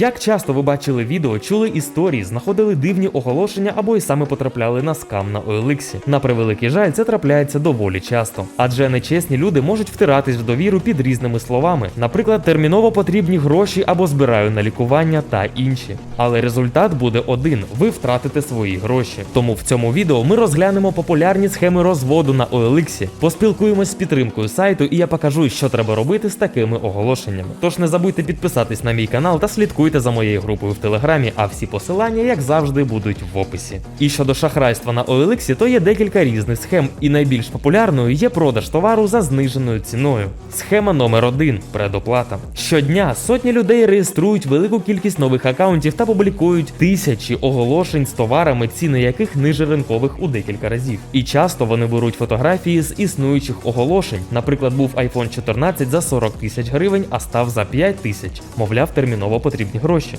Як часто ви бачили відео, чули історії, знаходили дивні оголошення або й саме потрапляли на скам на OLX? На превеликий жаль, це трапляється доволі часто, адже нечесні люди можуть втиратись в довіру під різними словами, наприклад, терміново потрібні гроші або збираю на лікування та інші. Але результат буде один: ви втратите свої гроші. Тому в цьому відео ми розглянемо популярні схеми розводу на OLX, поспілкуємось з підтримкою сайту, і я покажу, що треба робити з такими оголошеннями. Тож не забудьте підписатись на мій канал та слідкуйте за моєю групою в телеграмі, а всі посилання, як завжди, будуть в описі. І щодо шахрайства на OLX, то є декілька різних схем, і найбільш популярною є продаж товару за зниженою ціною. Схема номер один предоплата. Щодня сотні людей реєструють велику кількість нових акаунтів та публікують тисячі оголошень з товарами, ціни яких ниже ринкових у декілька разів. І часто вони беруть фотографії з існуючих оголошень. Наприклад, був iPhone 14 за 40 тисяч гривень, а став за 5 тисяч. Мовляв, терміново потрібні гроші.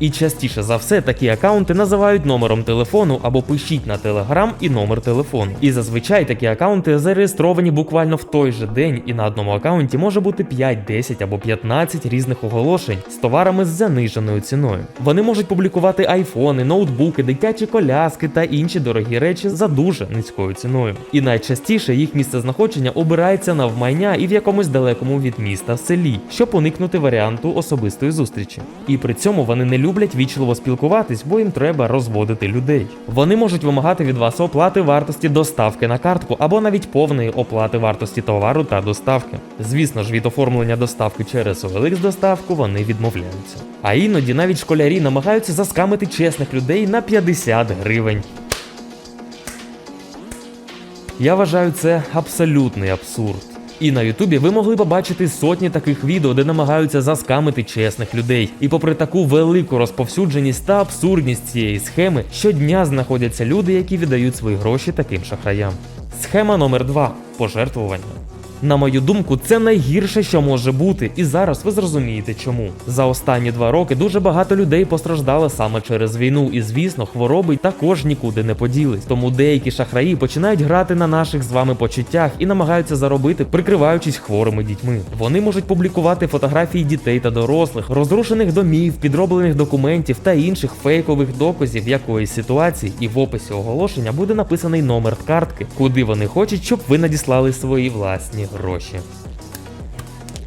І частіше за все такі акаунти називають номером телефону або пишіть на телеграм і номер телефону. І зазвичай такі акаунти зареєстровані буквально в той же день, і на одному акаунті може бути 5, 10 або 15 різних оголошень з товарами з заниженою ціною. Вони можуть публікувати айфони, ноутбуки, дитячі коляски та інші дорогі речі за дуже низькою ціною. І найчастіше їх місце знаходження обирається навмайня і в якомусь далекому від міста селі, щоб уникнути варіанту особистої зустрічі. І при цьому вони не люблять вічливо спілкуватись, бо їм треба розводити людей. Вони можуть вимагати від вас оплати вартості доставки на картку або навіть повної оплати вартості товару та доставки. Звісно ж, від оформлення доставки через OLX доставку вони відмовляються. А іноді навіть школярі намагаються заскамити чесних людей на 50 гривень. Я вважаю це абсолютний абсурд. І на Ютубі ви могли побачити сотні таких відео, де намагаються заскамити чесних людей. І попри таку велику розповсюдженість та абсурдність цієї схеми, щодня знаходяться люди, які віддають свої гроші таким шахраям. Схема номер 2 пожертвування. На мою думку, це найгірше, що може бути, і зараз ви зрозумієте чому. За останні два роки дуже багато людей постраждали саме через війну, і звісно, хвороби також нікуди не поділись. Тому деякі шахраї починають грати на наших з вами почуттях і намагаються заробити, прикриваючись хворими дітьми. Вони можуть публікувати фотографії дітей та дорослих, розрушених домів, підроблених документів та інших фейкових доказів якоїсь ситуації, і в описі оголошення буде написаний номер картки, куди вони хочуть, щоб ви надіслали свої власні гроші.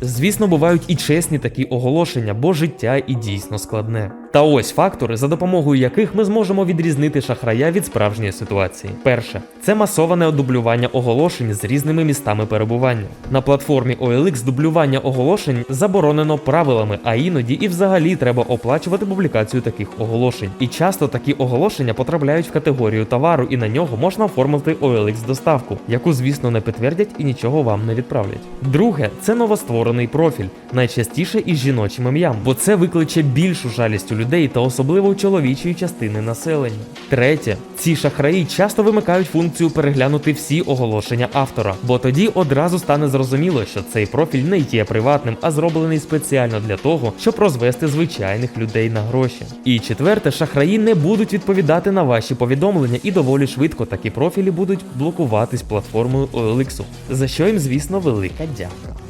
Звісно, бувають і чесні такі оголошення, бо життя і дійсно складне. Та ось фактори, за допомогою яких ми зможемо відрізнити шахрая від справжньої ситуації. Перше, це масоване дублювання оголошень з різними містами перебування. На платформі OLX дублювання оголошень заборонено правилами, а іноді і взагалі треба оплачувати публікацію таких оголошень. І часто такі оголошення потрапляють в категорію товару, і на нього можна оформити OLX доставку, яку, звісно, не підтвердять і нічого вам не відправлять. Друге, це новостворений профіль, найчастіше із жіночим ім'ям, бо це викличе більшу жалість у людей та особливо чоловічої частини населення. Третє, ці шахраї часто вимикають функцію переглянути всі оголошення автора, бо тоді одразу стане зрозуміло, що цей профіль не є приватним, а зроблений спеціально для того, щоб розвести звичайних людей на гроші. І четверте, шахраї не будуть відповідати на ваші повідомлення, і доволі швидко такі профілі будуть блокуватись платформою OLX, за що їм, звісно, велика дяка.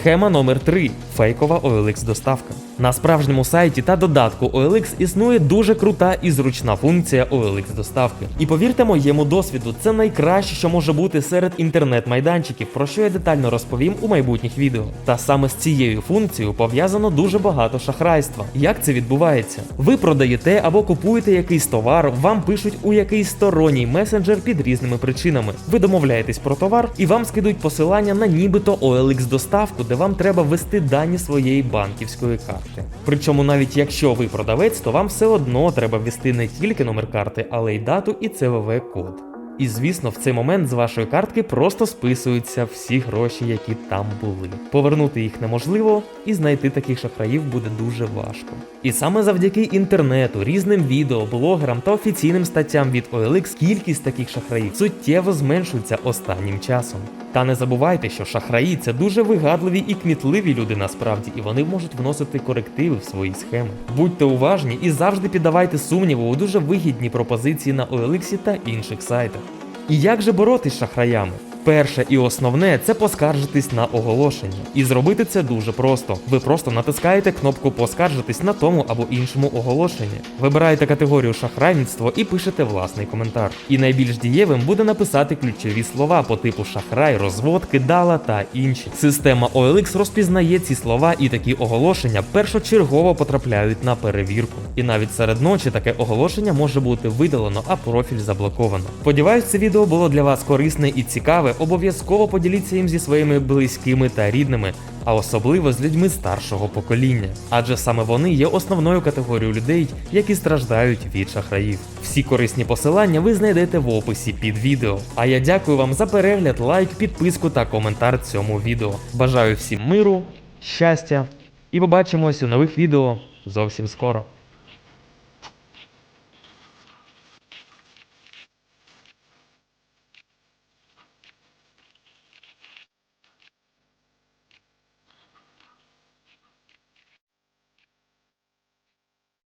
Схема номер 3 фейкова OLX доставка. На справжньому сайті та додатку OLX існує дуже крута і зручна функція OLX доставки. І повірте моєму досвіду, це найкраще, що може бути серед інтернет-майданчиків, про що я детально розповім у майбутніх відео. Та саме з цією функцією пов'язано дуже багато шахрайства. Як це відбувається? Ви продаєте або купуєте якийсь товар, вам пишуть у якийсь сторонній месенджер під різними причинами. Ви домовляєтесь про товар і вам скидуть посилання на нібито OLX доставку, де вам треба ввести дані своєї банківської карти. Причому навіть якщо ви продавець, то вам все одно треба ввести не тільки номер карти, але й дату і CVV код. І звісно, в цей момент з вашої картки просто списуються всі гроші, які там були. Повернути їх неможливо, і знайти таких шахраїв буде дуже важко. І саме завдяки інтернету, різним відео, блогерам та офіційним статтям від OLX кількість таких шахраїв суттєво зменшується останнім часом. Та не забувайте, що шахраї це дуже вигадливі і кмітливі люди насправді, і вони можуть вносити корективи в свої схеми. Будьте уважні і завжди піддавайте сумніву у дуже вигідні пропозиції на OLX та інших сайтах. І як же боротись з шахраями? Перше і основне це поскаржитись на оголошення. І зробити це дуже просто. Ви просто натискаєте кнопку Поскаржитись на тому або іншому оголошенні. Вибираєте категорію шахрайництво і пишете власний коментар. І найбільш дієвим буде написати ключові слова по типу шахрай, розвод, кидала та інші. Система OLX розпізнає ці слова і такі оголошення першочергово потрапляють на перевірку. І навіть серед ночі таке оголошення може бути видалено, а профіль заблоковано. Сподіваюсь, це відео було для вас корисне і цікаве. Обов'язково поділіться їм зі своїми близькими та рідними, а особливо з людьми старшого покоління. Адже саме вони є основною категорією людей, які страждають від шахраїв. Всі корисні посилання ви знайдете в описі під відео. А я дякую вам за перегляд, лайк, підписку та коментар цьому відео. Бажаю всім миру, щастя і побачимось у нових відео зовсім скоро.